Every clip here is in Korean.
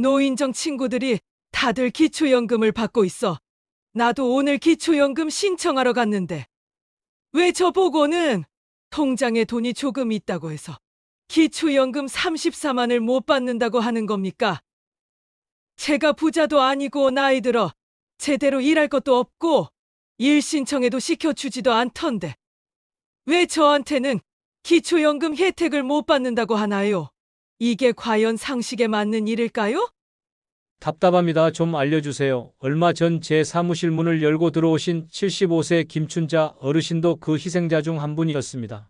노인정 친구들이 다들 기초연금을 받고 있어. 나도 오늘 기초연금 신청하러 갔는데 왜 저보고는 통장에 돈이 조금 있다고 해서 기초연금 34만을 못 받는다고 하는 겁니까? 제가 부자도 아니고 나이 들어 제대로 일할 것도 없고 일 신청해도 시켜주지도 않던데 왜 저한테는 기초연금 혜택을 못 받는다고 하나요? 이게 과연 상식에 맞는 일일까요? 답답합니다. 좀 알려주세요. 얼마 전 제 사무실 문을 열고 들어오신 75세 김춘자 어르신도 그 희생자 중 한 분이었습니다.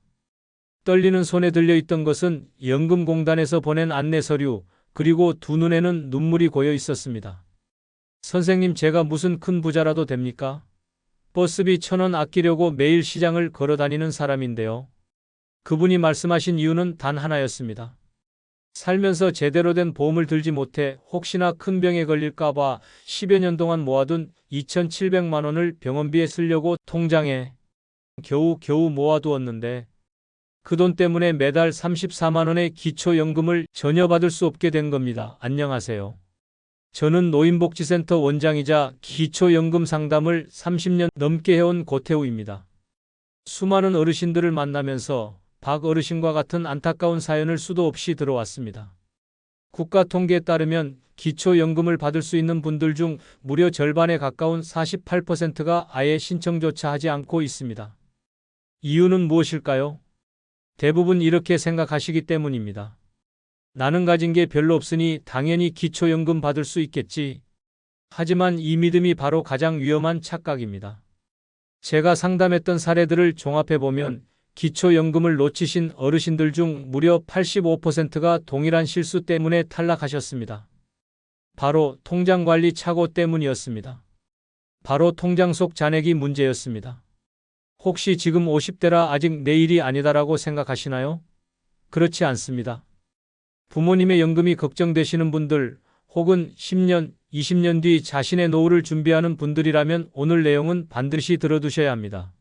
떨리는 손에 들려있던 것은 연금공단에서 보낸 안내 서류, 그리고 두 눈에는 눈물이 고여 있었습니다. 선생님, 제가 무슨 큰 부자라도 됩니까? 버스비 천 원 아끼려고 매일 시장을 걸어 다니는 사람인데요. 그분이 말씀하신 이유는 단 하나였습니다. 살면서 제대로 된 보험을 들지 못해 혹시나 큰 병에 걸릴까봐 10여 년 동안 모아둔 2,700만 원을 병원비에 쓰려고 통장에 겨우 겨우 모아두었는데 그 돈 때문에 매달 34만 원의 기초연금을 전혀 받을 수 없게 된 겁니다. 안녕하세요. 저는 노인복지센터 원장이자 기초연금 상담을 30년 넘게 해온 고태우입니다. 수많은 어르신들을 만나면서 박 어르신과 같은 안타까운 사연을 수도 없이 들어왔습니다. 국가 통계에 따르면 기초연금을 받을 수 있는 분들 중 무려 절반에 가까운 48%가 아예 신청조차 하지 않고 있습니다. 이유는 무엇일까요? 대부분 이렇게 생각하시기 때문입니다. 나는 가진 게 별로 없으니 당연히 기초연금 받을 수 있겠지. 하지만 이 믿음이 바로 가장 위험한 착각입니다. 제가 상담했던 사례들을 종합해보면 기초연금을 놓치신 어르신들 중 무려 85%가 동일한 실수 때문에 탈락하셨습니다. 바로 통장관리 착오 때문이었습니다. 바로 통장 속 잔액이 문제였습니다. 혹시 지금 50대라 아직 내일이 아니다라고 생각하시나요? 그렇지 않습니다. 부모님의 연금이 걱정되시는 분들 혹은 10년, 20년 뒤 자신의 노후를 준비하는 분들이라면 오늘 내용은 반드시 들어두셔야 합니다.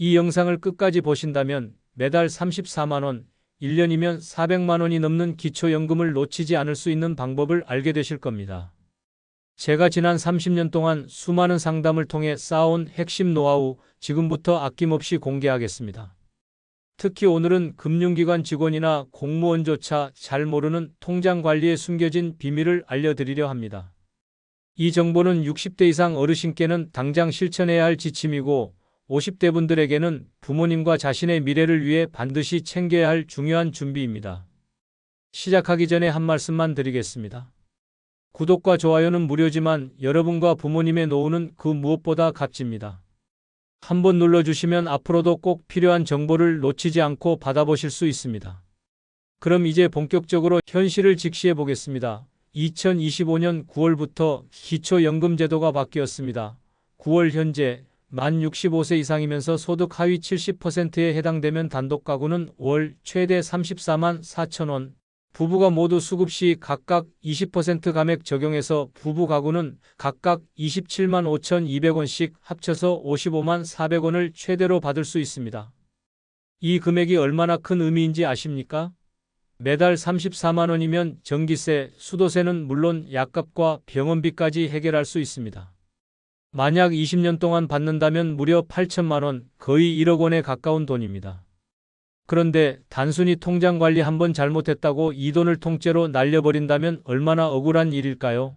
이 영상을 끝까지 보신다면 매달 34만원, 1년이면 400만원이 넘는 기초연금을 놓치지 않을 수 있는 방법을 알게 되실 겁니다. 제가 지난 30년 동안 수많은 상담을 통해 쌓아온 핵심 노하우 지금부터 아낌없이 공개하겠습니다. 특히 오늘은 금융기관 직원이나 공무원조차 잘 모르는 통장 관리에 숨겨진 비밀을 알려드리려 합니다. 이 정보는 60대 이상 어르신께는 당장 실천해야 할 지침이고 50대 분들에게는 부모님과 자신의 미래를 위해 반드시 챙겨야 할 중요한 준비입니다. 시작하기 전에 한 말씀만 드리겠습니다. 구독과 좋아요는 무료지만 여러분과 부모님의 노후는 그 무엇보다 값집니다. 한번 눌러주시면 앞으로도 꼭 필요한 정보를 놓치지 않고 받아보실 수 있습니다. 그럼 이제 본격적으로 현실을 직시해 보겠습니다. 2025년 9월부터 기초연금제도가 바뀌었습니다. 9월 현재 만 65세 이상이면서 소득 하위 70%에 해당되면 단독 가구는 월 최대 34만 4천 원, 부부가 모두 수급 시 각각 20% 감액 적용해서 부부 가구는 각각 27만 5,200원씩 합쳐서 55만 400원을 최대로 받을 수 있습니다. 이 금액이 얼마나 큰 의미인지 아십니까? 매달 34만 원이면 전기세, 수도세는 물론 약값과 병원비까지 해결할 수 있습니다. 만약 20년 동안 받는다면 무려 8천만 원, 거의 1억 원에 가까운 돈입니다. 그런데 단순히 통장 관리 한번 잘못했다고 이 돈을 통째로 날려버린다면 얼마나 억울한 일일까요?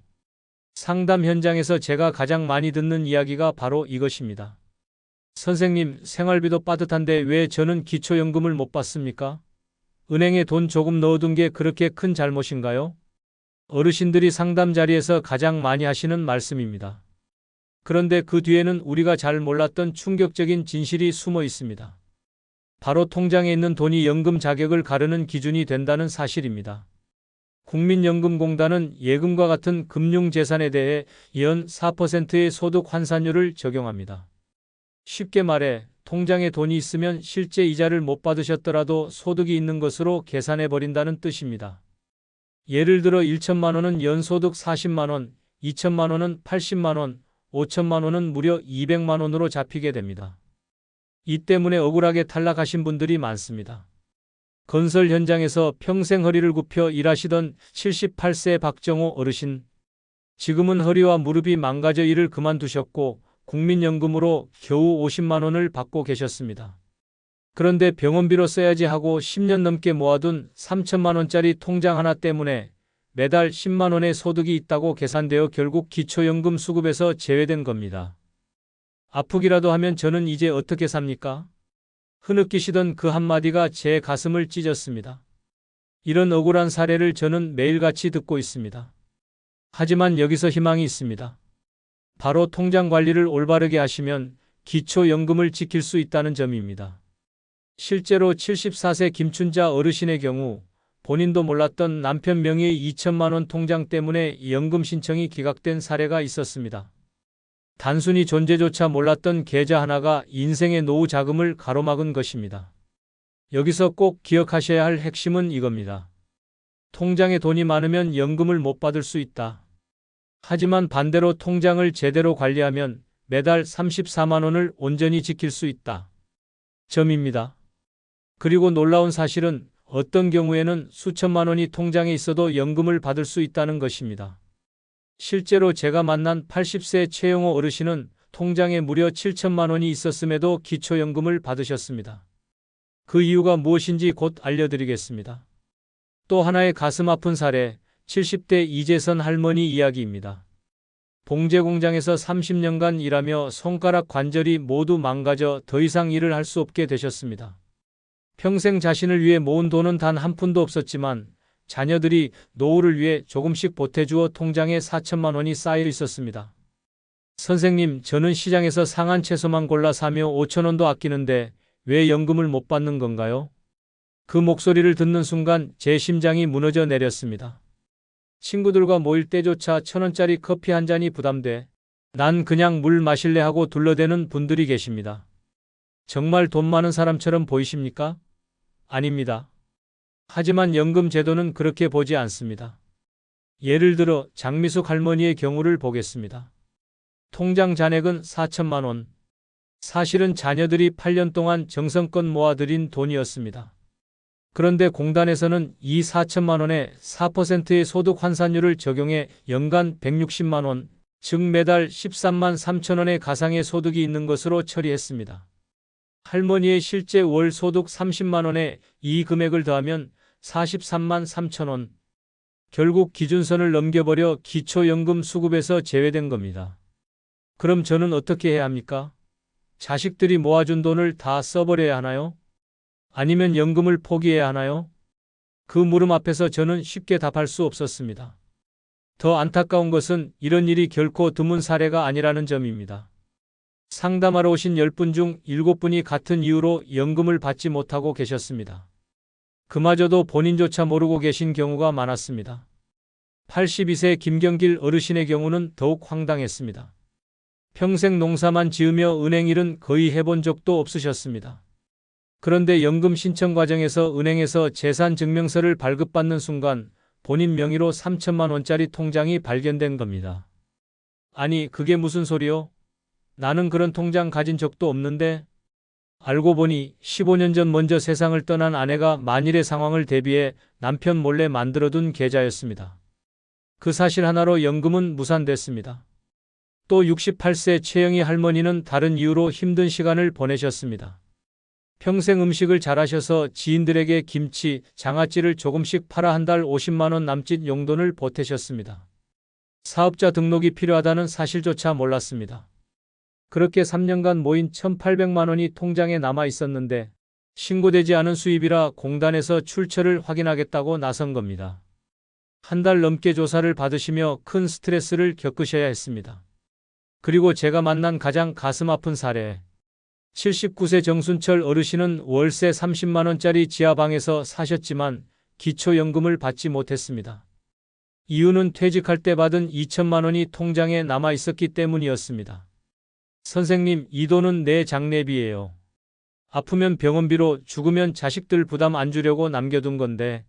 상담 현장에서 제가 가장 많이 듣는 이야기가 바로 이것입니다. 선생님, 생활비도 빠듯한데 왜 저는 기초연금을 못 받습니까? 은행에 돈 조금 넣어둔 게 그렇게 큰 잘못인가요? 어르신들이 상담 자리에서 가장 많이 하시는 말씀입니다. 그런데 그 뒤에는 우리가 잘 몰랐던 충격적인 진실이 숨어 있습니다. 바로 통장에 있는 돈이 연금 자격을 가르는 기준이 된다는 사실입니다. 국민연금공단은 예금과 같은 금융재산에 대해 연 4%의 소득 환산율을 적용합니다. 쉽게 말해 통장에 돈이 있으면 실제 이자를 못 받으셨더라도 소득이 있는 것으로 계산해 버린다는 뜻입니다. 예를 들어 1천만 원은 연소득 40만 원, 2천만 원은 80만 원, 5천만 원은 무려 200만 원으로 잡히게 됩니다. 이 때문에 억울하게 탈락하신 분들이 많습니다. 건설 현장에서 평생 허리를 굽혀 일하시던 78세 박정호 어르신. 지금은 허리와 무릎이 망가져 일을 그만두셨고 국민연금으로 겨우 50만 원을 받고 계셨습니다. 그런데 병원비로 써야지 하고 10년 넘게 모아둔 3천만 원짜리 통장 하나 때문에 매달 10만 원의 소득이 있다고 계산되어 결국 기초연금 수급에서 제외된 겁니다. 아프기라도 하면 저는 이제 어떻게 삽니까? 흐느끼시던 그 한마디가 제 가슴을 찢었습니다. 이런 억울한 사례를 저는 매일같이 듣고 있습니다. 하지만 여기서 희망이 있습니다. 바로 통장 관리를 올바르게 하시면 기초연금을 지킬 수 있다는 점입니다. 실제로 74세 김춘자 어르신의 경우 본인도 몰랐던 남편 명의의 2천만 원 통장 때문에 연금 신청이 기각된 사례가 있었습니다. 단순히 존재조차 몰랐던 계좌 하나가 인생의 노후 자금을 가로막은 것입니다. 여기서 꼭 기억하셔야 할 핵심은 이겁니다. 통장에 돈이 많으면 연금을 못 받을 수 있다. 하지만 반대로 통장을 제대로 관리하면 매달 34만 원을 온전히 지킬 수 있다. 점입니다. 그리고 놀라운 사실은 어떤 경우에는 수천만 원이 통장에 있어도 연금을 받을 수 있다는 것입니다. 실제로 제가 만난 80세 최영호 어르신은 통장에 무려 7천만 원이 있었음에도 기초연금을 받으셨습니다. 그 이유가 무엇인지 곧 알려드리겠습니다. 또 하나의 가슴 아픈 사례, 70대 이재선 할머니 이야기입니다. 봉제 공장에서 30년간 일하며 손가락 관절이 모두 망가져 더 이상 일을 할 수 없게 되셨습니다. 평생 자신을 위해 모은 돈은 단 한 푼도 없었지만 자녀들이 노후를 위해 조금씩 보태주어 통장에 4천만 원이 쌓여 있었습니다. 선생님, 저는 시장에서 상한 채소만 골라 사며 5천 원도 아끼는데 왜 연금을 못 받는 건가요? 그 목소리를 듣는 순간 제 심장이 무너져 내렸습니다. 친구들과 모일 때조차 천 원짜리 커피 한 잔이 부담돼 난 그냥 물 마실래 하고 둘러대는 분들이 계십니다. 정말 돈 많은 사람처럼 보이십니까? 아닙니다. 하지만 연금 제도는 그렇게 보지 않습니다. 예를 들어 장미숙 할머니의 경우를 보겠습니다. 통장 잔액은 4천만 원. 사실은 자녀들이 8년 동안 정성껏 모아들인 돈이었습니다. 그런데 공단에서는 이 4천만 원에 4%의 소득 환산율을 적용해 연간 160만 원, 즉 매달 13만 3천 원의 가상의 소득이 있는 것으로 처리했습니다. 할머니의 실제 월 소득 30만 원에 이 금액을 더하면 43만 3천 원. 결국 기준선을 넘겨버려 기초연금 수급에서 제외된 겁니다. 그럼 저는 어떻게 해야 합니까? 자식들이 모아준 돈을 다 써버려야 하나요? 아니면 연금을 포기해야 하나요? 그 물음 앞에서 저는 쉽게 답할 수 없었습니다. 더 안타까운 것은 이런 일이 결코 드문 사례가 아니라는 점입니다. 상담하러 오신 10분 중 7분이 같은 이유로 연금을 받지 못하고 계셨습니다. 그마저도 본인조차 모르고 계신 경우가 많았습니다. 82세 김경길 어르신의 경우는 더욱 황당했습니다. 평생 농사만 지으며 은행 일은 거의 해본 적도 없으셨습니다. 그런데 연금 신청 과정에서 은행에서 재산 증명서를 발급받는 순간 본인 명의로 3천만 원짜리 통장이 발견된 겁니다. 아니, 그게 무슨 소리요? 나는 그런 통장 가진 적도 없는데 알고 보니 15년 전 먼저 세상을 떠난 아내가 만일의 상황을 대비해 남편 몰래 만들어둔 계좌였습니다. 그 사실 하나로 연금은 무산됐습니다. 또 68세 최영희 할머니는 다른 이유로 힘든 시간을 보내셨습니다. 평생 음식을 잘하셔서 지인들에게 김치, 장아찌를 조금씩 팔아 한 달 50만 원 남짓 용돈을 보태셨습니다. 사업자 등록이 필요하다는 사실조차 몰랐습니다. 그렇게 3년간 모인 1,800만 원이 통장에 남아 있었는데 신고되지 않은 수입이라 공단에서 출처를 확인하겠다고 나선 겁니다. 한 달 넘게 조사를 받으시며 큰 스트레스를 겪으셔야 했습니다. 그리고 제가 만난 가장 가슴 아픈 사례. 79세 정순철 어르신은 월세 30만 원짜리 지하방에서 사셨지만 기초연금을 받지 못했습니다. 이유는 퇴직할 때 받은 2천만 원이 통장에 남아 있었기 때문이었습니다. 선생님, 이 돈은 내 장례비예요. 아프면 병원비로 죽으면 자식들 부담 안 주려고 남겨둔 건데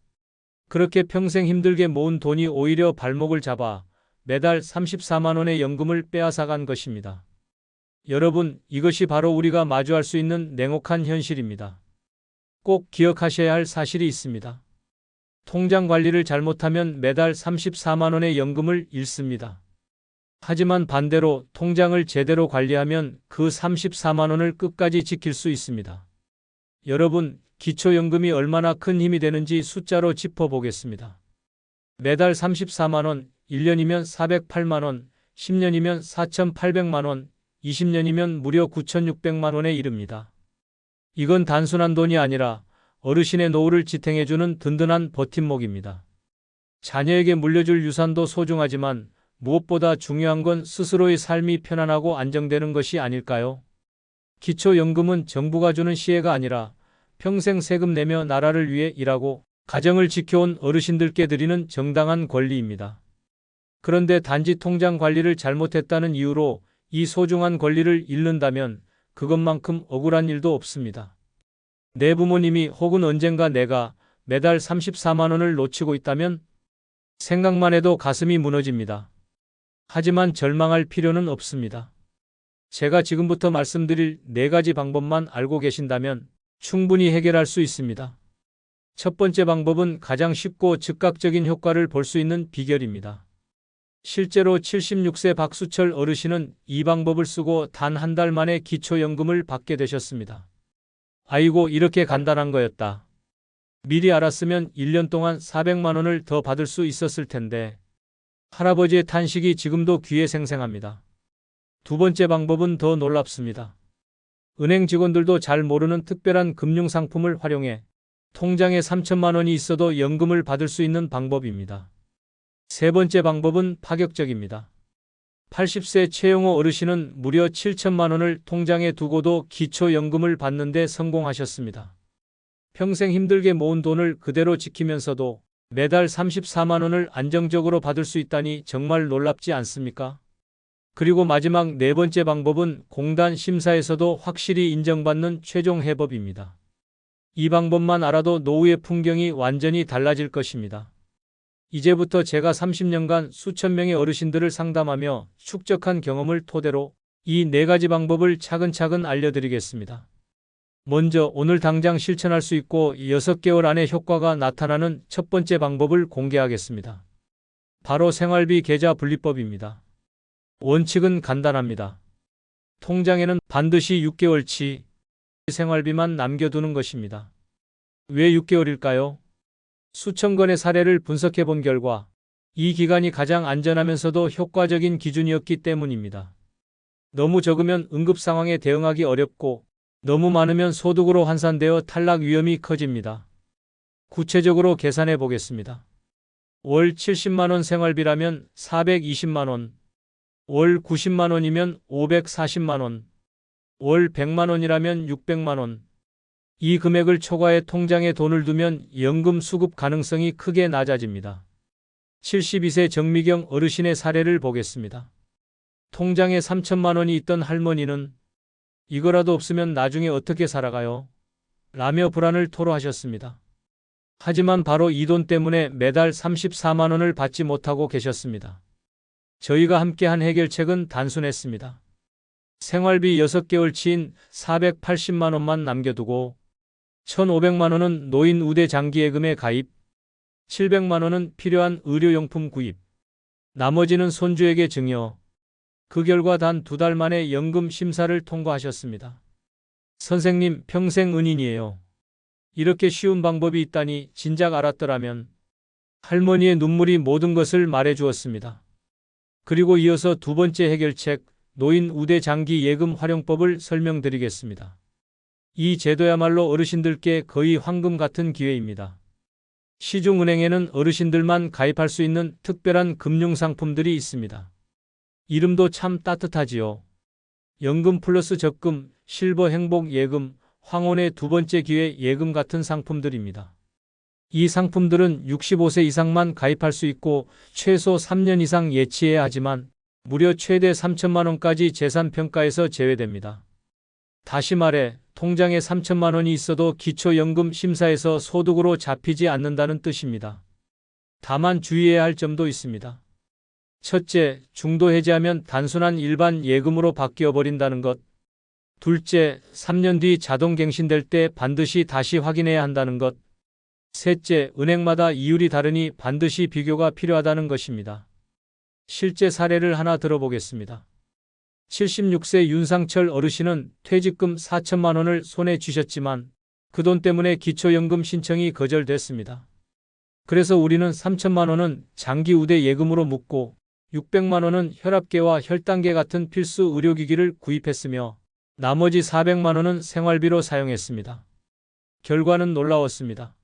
그렇게 평생 힘들게 모은 돈이 오히려 발목을 잡아 매달 34만 원의 연금을 빼앗아간 것입니다. 여러분, 이것이 바로 우리가 마주할 수 있는 냉혹한 현실입니다. 꼭 기억하셔야 할 사실이 있습니다. 통장 관리를 잘못하면 매달 34만 원의 연금을 잃습니다. 하지만 반대로 통장을 제대로 관리하면 그 34만 원을 끝까지 지킬 수 있습니다. 여러분, 기초연금이 얼마나 큰 힘이 되는지 숫자로 짚어보겠습니다. 매달 34만 원, 1년이면 408만 원, 10년이면 4,800만 원, 20년이면 무려 9,600만 원에 이릅니다. 이건 단순한 돈이 아니라 어르신의 노후를 지탱해주는 든든한 버팀목입니다. 자녀에게 물려줄 유산도 소중하지만 무엇보다 중요한 건 스스로의 삶이 편안하고 안정되는 것이 아닐까요? 기초연금은 정부가 주는 시혜가 아니라 평생 세금 내며 나라를 위해 일하고 가정을 지켜온 어르신들께 드리는 정당한 권리입니다. 그런데 단지 통장 관리를 잘못했다는 이유로 이 소중한 권리를 잃는다면 그것만큼 억울한 일도 없습니다. 내 부모님이 혹은 언젠가 내가 매달 34만 원을 놓치고 있다면 생각만 해도 가슴이 무너집니다. 하지만 절망할 필요는 없습니다. 제가 지금부터 말씀드릴 네 가지 방법만 알고 계신다면 충분히 해결할 수 있습니다. 첫 번째 방법은 가장 쉽고 즉각적인 효과를 볼 수 있는 비결입니다. 실제로 76세 박수철 어르신은 이 방법을 쓰고 단 한 달 만에 기초연금을 받게 되셨습니다. 아이고, 이렇게 간단한 거였다. 미리 알았으면 1년 동안 400만 원을 더 받을 수 있었을 텐데. 할아버지의 탄식이 지금도 귀에 생생합니다. 두 번째 방법은 더 놀랍습니다. 은행 직원들도 잘 모르는 특별한 금융상품을 활용해 통장에 3천만 원이 있어도 연금을 받을 수 있는 방법입니다. 세 번째 방법은 파격적입니다. 80세 최영호 어르신은 무려 7천만 원을 통장에 두고도 기초연금을 받는데 성공하셨습니다. 평생 힘들게 모은 돈을 그대로 지키면서도 매달 34만 원을 안정적으로 받을 수 있다니 정말 놀랍지 않습니까? 그리고 마지막 네 번째 방법은 공단 심사에서도 확실히 인정받는 최종 해법입니다. 이 방법만 알아도 노후의 풍경이 완전히 달라질 것입니다. 이제부터 제가 30년간 수천 명의 어르신들을 상담하며 축적한 경험을 토대로 이 네 가지 방법을 차근차근 알려드리겠습니다. 먼저 오늘 당장 실천할 수 있고 6개월 안에 효과가 나타나는 첫 번째 방법을 공개하겠습니다. 바로 생활비 계좌 분리법입니다. 원칙은 간단합니다. 통장에는 반드시 6개월치 생활비만 남겨두는 것입니다. 왜 6개월일까요? 수천 건의 사례를 분석해 본 결과 이 기간이 가장 안전하면서도 효과적인 기준이었기 때문입니다. 너무 적으면 응급 상황에 대응하기 어렵고 너무 많으면 소득으로 환산되어 탈락 위험이 커집니다. 구체적으로 계산해 보겠습니다. 월 70만원 생활비라면 420만원, 월 90만원이면 540만원, 월 100만원이라면 600만원. 이 금액을 초과해 통장에 돈을 두면 연금 수급 가능성이 크게 낮아집니다. 72세 정미경 어르신의 사례를 보겠습니다. 통장에 3천만 원이 있던 할머니는 이거라도 없으면 나중에 어떻게 살아가요? 라며 불안을 토로하셨습니다. 하지만 바로 이 돈 때문에 매달 34만 원을 받지 못하고 계셨습니다. 저희가 함께한 해결책은 단순했습니다. 생활비 6개월치인 480만 원만 남겨두고 1,500만 원은 노인 우대 장기예금에 가입, 700만 원은 필요한 의료용품 구입, 나머지는 손주에게 증여. 그 결과 단 두 달 만에 연금 심사를 통과하셨습니다. 선생님, 평생 은인이에요. 이렇게 쉬운 방법이 있다니 진작 알았더라면 할머니의 눈물이 모든 것을 말해 주었습니다. 그리고 이어서 두 번째 해결책, 노인 우대 장기 예금 활용법을 설명드리겠습니다. 이 제도야말로 어르신들께 거의 황금 같은 기회입니다. 시중은행에는 어르신들만 가입할 수 있는 특별한 금융상품들이 있습니다. 이름도 참 따뜻하지요. 연금 플러스 적금, 실버 행복 예금, 황혼의 두 번째 기회 예금 같은 상품들입니다. 이 상품들은 65세 이상만 가입할 수 있고 최소 3년 이상 예치해야 하지만 무려 최대 3천만 원까지 재산 평가에서 제외됩니다. 다시 말해 통장에 3천만 원이 있어도 기초연금 심사에서 소득으로 잡히지 않는다는 뜻입니다. 다만 주의해야 할 점도 있습니다. 첫째, 중도 해지하면 단순한 일반 예금으로 바뀌어 버린다는 것. 둘째, 3년 뒤 자동 갱신될 때 반드시 다시 확인해야 한다는 것. 셋째, 은행마다 이율이 다르니 반드시 비교가 필요하다는 것입니다. 실제 사례를 하나 들어보겠습니다. 76세 윤상철 어르신은 퇴직금 4천만 원을 손에 쥐셨지만 그 돈 때문에 기초연금 신청이 거절됐습니다. 그래서 우리는 3천만 원은 장기 우대 예금으로 묶고 600만 원은 혈압계와 혈당계 같은 필수 의료기기를 구입했으며 나머지 400만 원은 생활비로 사용했습니다. 결과는 놀라웠습니다.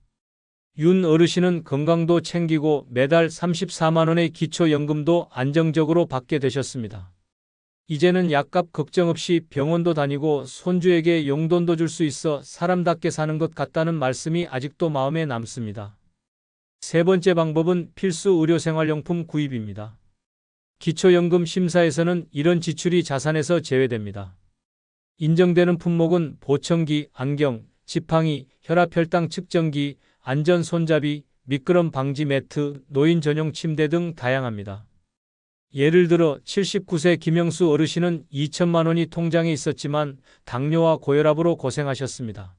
윤 어르신은 건강도 챙기고 매달 34만 원의 기초연금도 안정적으로 받게 되셨습니다. 이제는 약값 걱정 없이 병원도 다니고 손주에게 용돈도 줄 수 있어 사람답게 사는 것 같다는 말씀이 아직도 마음에 남습니다. 세 번째 방법은 필수 의료생활용품 구입입니다. 기초연금 심사에서는 이런 지출이 자산에서 제외됩니다. 인정되는 품목은 보청기, 안경, 지팡이, 혈압혈당 측정기, 안전 손잡이, 미끄럼 방지 매트, 노인 전용 침대 등 다양합니다. 예를 들어 79세 김영수 어르신은 2천만 원이 통장에 있었지만 당뇨와 고혈압으로 고생하셨습니다.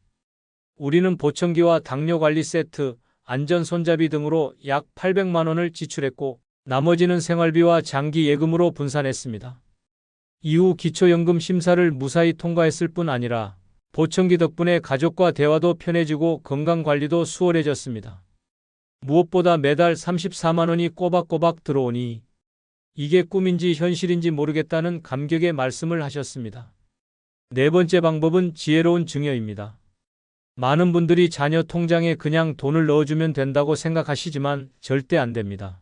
우리는 보청기와 당뇨 관리 세트, 안전 손잡이 등으로 약 800만 원을 지출했고 나머지는 생활비와 장기 예금으로 분산했습니다. 이후 기초연금 심사를 무사히 통과했을 뿐 아니라 보청기 덕분에 가족과 대화도 편해지고 건강 관리도 수월해졌습니다. 무엇보다 매달 34만 원이 꼬박꼬박 들어오니 이게 꿈인지 현실인지 모르겠다는 감격의 말씀을 하셨습니다. 네 번째 방법은 지혜로운 증여입니다. 많은 분들이 자녀 통장에 그냥 돈을 넣어주면 된다고 생각하시지만 절대 안 됩니다.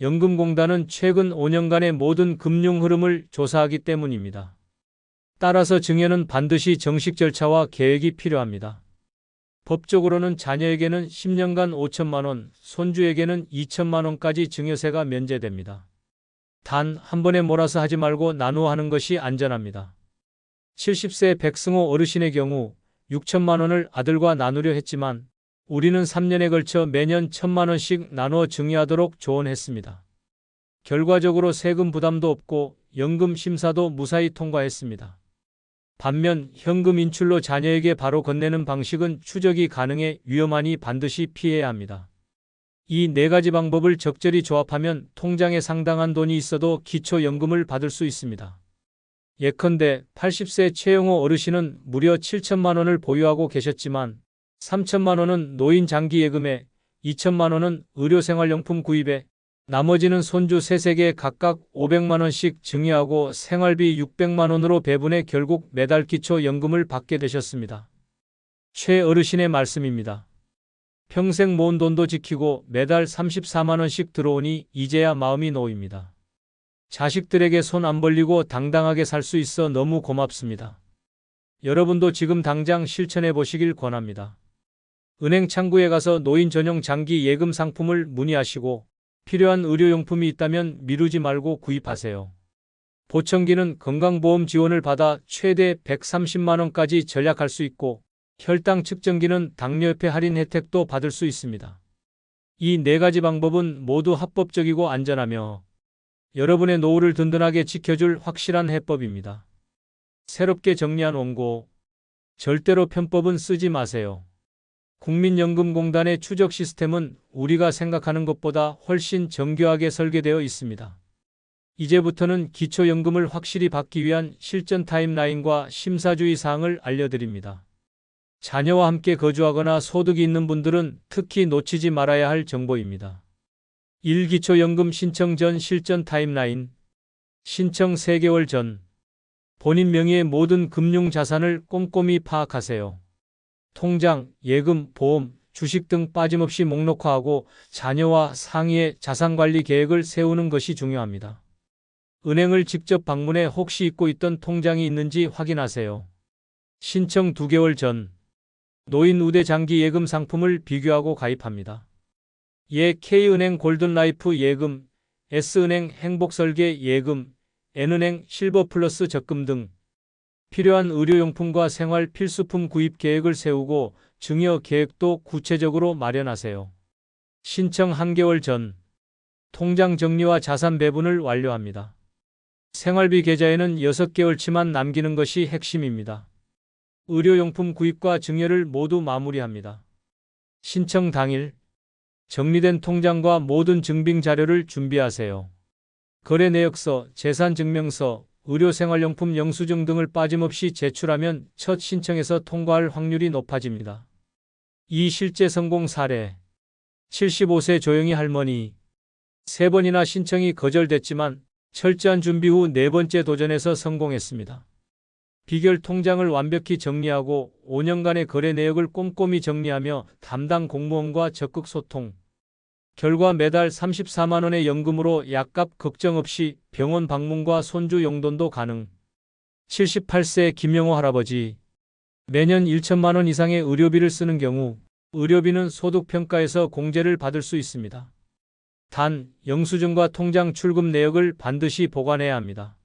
연금공단은 최근 5년간의 모든 금융 흐름을 조사하기 때문입니다. 따라서 증여는 반드시 정식 절차와 계획이 필요합니다. 법적으로는 자녀에게는 10년간 5천만 원, 손주에게는 2천만 원까지 증여세가 면제됩니다. 단 한 번에 몰아서 하지 말고 나누어 하는 것이 안전합니다. 70세 백승호 어르신의 경우 6천만 원을 아들과 나누려 했지만 우리는 3년에 걸쳐 매년 1천만 원씩 나누어 증여하도록 조언했습니다. 결과적으로 세금 부담도 없고 연금 심사도 무사히 통과했습니다. 반면 현금 인출로 자녀에게 바로 건네는 방식은 추적이 가능해 위험하니 반드시 피해야 합니다. 이 네 가지 방법을 적절히 조합하면 통장에 상당한 돈이 있어도 기초연금을 받을 수 있습니다. 예컨대 80세 최영호 어르신은 무려 7천만 원을 보유하고 계셨지만 3천만 원은 노인 장기 예금에 2천만 원은 의료생활용품 구입에 나머지는 손주 세세개 각각 500만 원씩 증여하고 생활비 600만 원으로 배분해 결국 매달 기초 연금을 받게 되셨습니다. 최 어르신의 말씀입니다. 평생 모은 돈도 지키고 매달 34만 원씩 들어오니 이제야 마음이 놓입니다. 자식들에게 손 안 벌리고 당당하게 살 수 있어 너무 고맙습니다. 여러분도 지금 당장 실천해 보시길 권합니다. 은행 창구에 가서 노인 전용 장기 예금 상품을 문의하시고 필요한 의료용품이 있다면 미루지 말고 구입하세요. 보청기는 건강보험 지원을 받아 최대 130만원까지 절약할 수 있고 혈당 측정기는 당뇨협회 할인 혜택도 받을 수 있습니다. 이 네 가지 방법은 모두 합법적이고 안전하며 여러분의 노후를 든든하게 지켜줄 확실한 해법입니다. 새롭게 정리한 원고. 절대로 편법은 쓰지 마세요. 국민연금공단의 추적 시스템은 우리가 생각하는 것보다 훨씬 정교하게 설계되어 있습니다. 이제부터는 기초연금을 확실히 받기 위한 실전 타임라인과 심사주의 사항을 알려드립니다. 자녀와 함께 거주하거나 소득이 있는 분들은 특히 놓치지 말아야 할 정보입니다. 1 기초연금 신청 전 실전 타임라인 신청 3개월 전 본인 명의의 모든 금융 자산을 꼼꼼히 파악하세요. 통장, 예금, 보험, 주식 등 빠짐없이 목록화하고 자녀와 상의의 자산관리 계획을 세우는 것이 중요합니다. 은행을 직접 방문해 혹시 잊고 있던 통장이 있는지 확인하세요. 신청 2개월 전 노인 우대 장기 예금 상품을 비교하고 가입합니다. 예 K은행 골든라이프 예금, S은행 행복설계 예금, N은행 실버플러스 적금 등 필요한 의료용품과 생활 필수품 구입 계획을 세우고 증여 계획도 구체적으로 마련하세요. 신청 한개월 전 통장 정리와 자산 배분을 완료합니다. 생활비 계좌에는 6개월치만 남기는 것이 핵심입니다. 의료용품 구입과 증여를 모두 마무리합니다. 신청 당일 정리된 통장과 모든 증빙 자료를 준비하세요. 거래 내역서, 재산 증명서, 의료생활용품 영수증 등을 빠짐없이 제출하면 첫 신청에서 통과할 확률이 높아집니다. 이 실제 성공 사례 75세 조영희 할머니 세 번이나 신청이 거절됐지만 철저한 준비 후 네 번째 도전에서 성공했습니다. 비결 통장을 완벽히 정리하고 5년간의 거래 내역을 꼼꼼히 정리하며 담당 공무원과 적극 소통. 결과 매달 34만 원의 연금으로 약값 걱정 없이 병원 방문과 손주 용돈도 가능. 78세 김영호 할아버지. 매년 1천만 원 이상의 의료비를 쓰는 경우 의료비는 소득평가에서 공제를 받을 수 있습니다. 단, 영수증과 통장 출금 내역을 반드시 보관해야 합니다.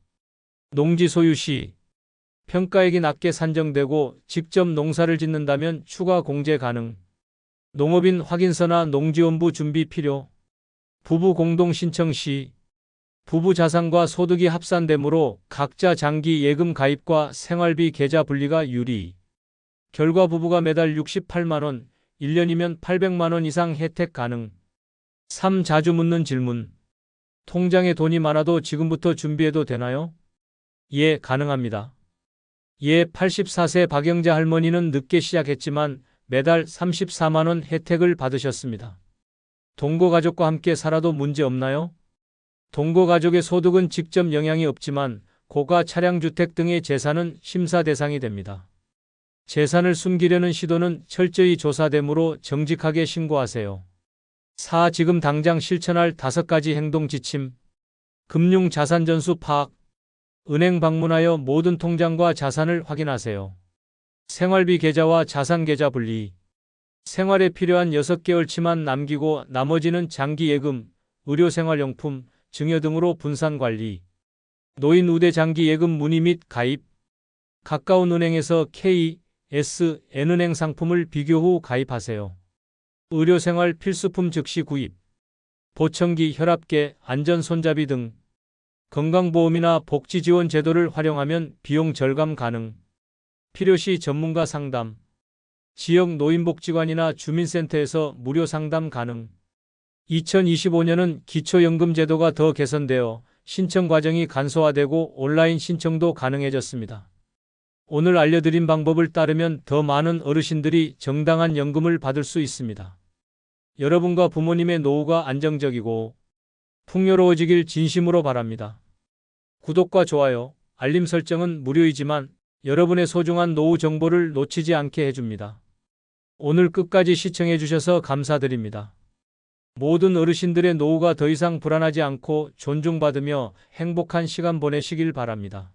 농지 소유 시 평가액이 낮게 산정되고 직접 농사를 짓는다면 추가 공제 가능. 농업인 확인서나 농지원부 준비 필요. 부부 공동 신청 시 부부 자산과 소득이 합산되므로 각자 장기 예금 가입과 생활비 계좌 분리가 유리. 결과 부부가 매달 68만 원, 1년이면 800만 원 이상 혜택 가능. 3. 자주 묻는 질문. 통장에 돈이 많아도 지금부터 준비해도 되나요? 예, 가능합니다. 예, 84세 박영자 할머니는 늦게 시작했지만 매달 34만 원 혜택을 받으셨습니다. 동거 가족과 함께 살아도 문제 없나요? 동거 가족의 소득은 직접 영향이 없지만 고가 차량 주택 등의 재산은 심사 대상이 됩니다. 재산을 숨기려는 시도는 철저히 조사되므로 정직하게 신고하세요. 4. 지금 당장 실천할 5가지 행동 지침. 금융 자산 전수 파악. 은행 방문하여 모든 통장과 자산을 확인하세요. 생활비 계좌와 자산 계좌 분리. 생활에 필요한 6개월치만 남기고 나머지는 장기 예금, 의료생활용품, 증여 등으로 분산 관리. 노인 우대 장기 예금 문의 및 가입. 가까운 은행에서 K, S, N은행 상품을 비교 후 가입하세요. 의료생활 필수품 즉시 구입. 보청기, 혈압계, 안전 손잡이 등 건강보험이나 복지지원 제도를 활용하면 비용 절감 가능. 필요시 전문가 상담. 지역 노인복지관이나 주민센터에서 무료 상담 가능. 2025년은 기초연금 제도가 더 개선되어 신청 과정이 간소화되고 온라인 신청도 가능해졌습니다. 오늘 알려드린 방법을 따르면 더 많은 어르신들이 정당한 연금을 받을 수 있습니다. 여러분과 부모님의 노후가 안정적이고 풍요로워지길 진심으로 바랍니다. 구독과 좋아요, 알림 설정은 무료이지만 여러분의 소중한 노후 정보를 놓치지 않게 해줍니다. 오늘 끝까지 시청해 주셔서 감사드립니다. 모든 어르신들의 노후가 더 이상 불안하지 않고 존중받으며 행복한 시간 보내시길 바랍니다.